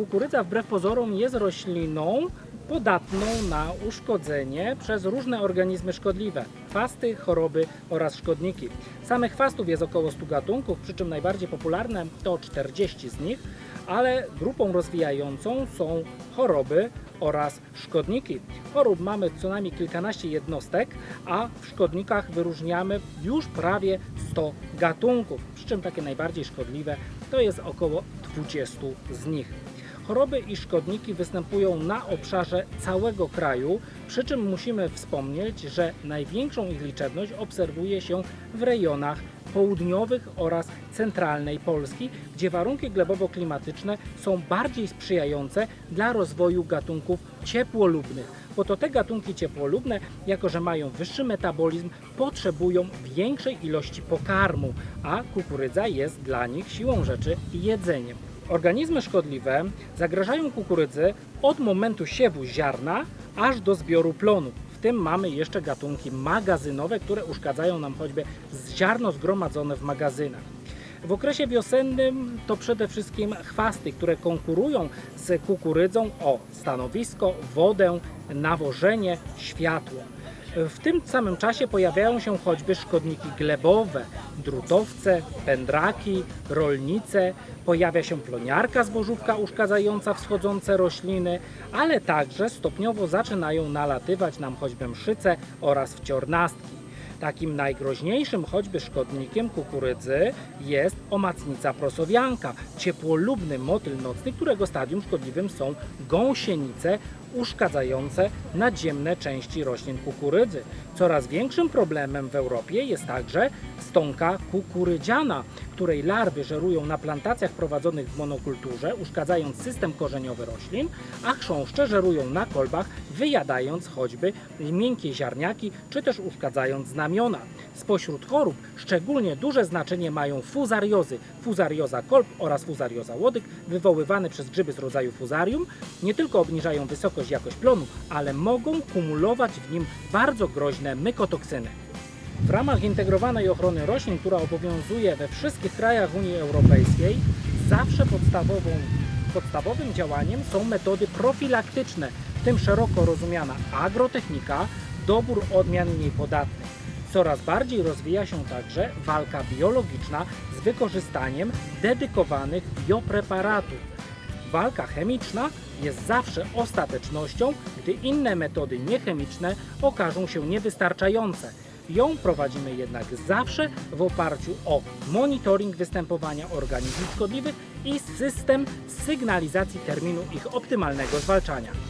kukurydza wbrew pozorom jest rośliną podatną na uszkodzenie przez różne organizmy szkodliwe, chwasty, choroby oraz szkodniki. Samych chwastów jest około 100 gatunków, przy czym najbardziej popularne to 40 z nich, ale grupą rozwijającą są choroby oraz szkodniki. Chorób mamy co najmniej kilkanaście jednostek, a w szkodnikach wyróżniamy już prawie 100 gatunków, przy czym takie najbardziej szkodliwe to jest około 20 z nich. Choroby i szkodniki występują na obszarze całego kraju, przy czym musimy wspomnieć, że największą ich liczebność obserwuje się w rejonach południowych oraz centralnej Polski, gdzie warunki glebowo-klimatyczne są bardziej sprzyjające dla rozwoju gatunków ciepłolubnych. Bo to te gatunki ciepłolubne, jako że mają wyższy metabolizm, potrzebują większej ilości pokarmu, a kukurydza jest dla nich siłą rzeczy jedzeniem. Organizmy szkodliwe zagrażają kukurydzy od momentu siewu ziarna aż do zbioru plonu. W tym mamy jeszcze gatunki magazynowe, które uszkadzają nam choćby ziarno zgromadzone w magazynach. W okresie wiosennym to przede wszystkim chwasty, które konkurują z kukurydzą o stanowisko, wodę, nawożenie, światło. W tym samym czasie pojawiają się choćby szkodniki glebowe, drutowce, pędraki, rolnice, pojawia się ploniarka zbożówka uszkadzająca wschodzące rośliny, ale także stopniowo zaczynają nalatywać nam choćby mszyce oraz wciornastki. Takim najgroźniejszym choćby szkodnikiem kukurydzy jest omacnica prosowianka, ciepłolubny motyl nocny, którego stadium szkodliwym są gąsienice uszkadzające nadziemne części roślin kukurydzy. Coraz większym problemem w Europie jest także stonka kukurydziana, której larwy żerują na plantacjach prowadzonych w monokulturze, uszkadzając system korzeniowy roślin, a chrząszcze żerują na kolbach, wyjadając choćby miękkie ziarniaki, czy też uszkadzając znamiona. Spośród chorób szczególnie duże znaczenie mają fuzariozy, fuzarioza kolb oraz fuzarioza łodyg, wywoływane przez grzyby z rodzaju fuzarium. Nie tylko obniżają wysokość i jakość plonu, ale mogą kumulować w nim bardzo groźne mykotoksyny. W ramach integrowanej ochrony roślin, która obowiązuje we wszystkich krajach Unii Europejskiej, zawsze podstawową, podstawowym działaniem są metody profilaktyczne, w tym szeroko rozumiana agrotechnika, dobór odmian mniej podatnych. Coraz bardziej rozwija się także walka biologiczna z wykorzystaniem dedykowanych biopreparatów. Walka chemiczna jest zawsze ostatecznością, gdy inne metody niechemiczne okażą się niewystarczające. Ją prowadzimy jednak zawsze w oparciu o monitoring występowania organizmów szkodliwych i system sygnalizacji terminu ich optymalnego zwalczania.